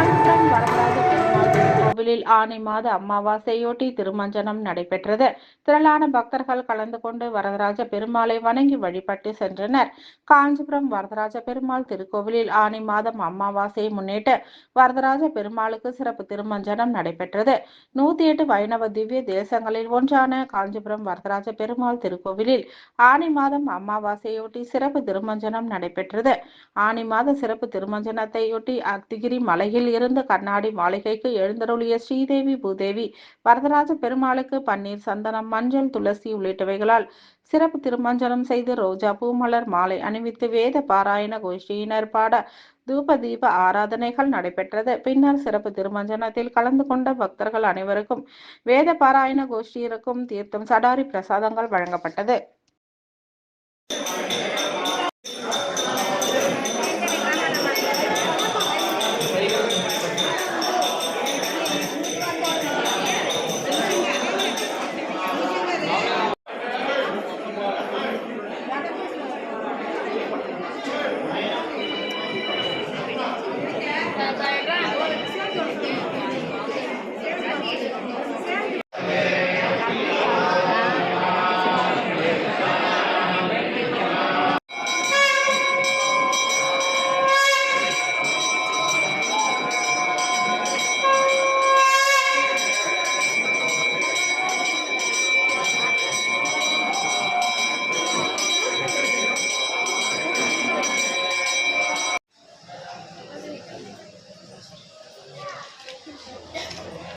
ஆளுடன் வரக்கூடாது. கோவிலில் ஆனி மாத அமாவாசையொட்டி திருமஞ்சனம் நடைபெற்றது. திரளான பக்தர்கள் கலந்து கொண்டு வரதராஜ பெருமாளை வணங்கி வழிபட்டு சென்றனர். காஞ்சிபுரம் வரதராஜ பெருமாள் திருக்கோவிலில் ஆனி மாதம் அமாவாசையை முன்னிட்டு வரதராஜ பெருமாளுக்கு சிறப்பு திருமஞ்சனம் நடைபெற்றது. நூத்தி எட்டு வைணவ திவ்ய தேசங்களில் ஒன்றான காஞ்சிபுரம் வரதராஜ பெருமாள் திருக்கோவிலில் ஆனி மாதம் அமாவாசையொட்டி சிறப்பு திருமஞ்சனம் நடைபெற்றது. ஆனி மாத சிறப்பு திருமஞ்சனத்தையொட்டி அக்திகிரி மலையில் இருந்து கண்ணாடி மாளிகைக்கு எழுந்தருள் அருளிய ஸ்ரீதேவி பூதேவி வரதராஜ பெருமாளுக்கு பன்னீர் சந்தனம் மஞ்சள் துளசி உள்ளிட்டவைகளால் சிறப்பு திருமஞ்சனம் செய்து ரோஜா பூமலர் மாலை அணிவித்து வேத பாராயண கோஷ்டியினர் பாட தூப தீப ஆராதனைகள் நடைபெற்றது. பின்னர் சிறப்பு திருமஞ்சனத்தில் கலந்து கொண்ட பக்தர்கள் அனைவருக்கும் வேத பாராயண கோஷ்டியிற்கும் தீர்த்தம் சடாரி பிரசாதங்கள் வழங்கப்பட்டது.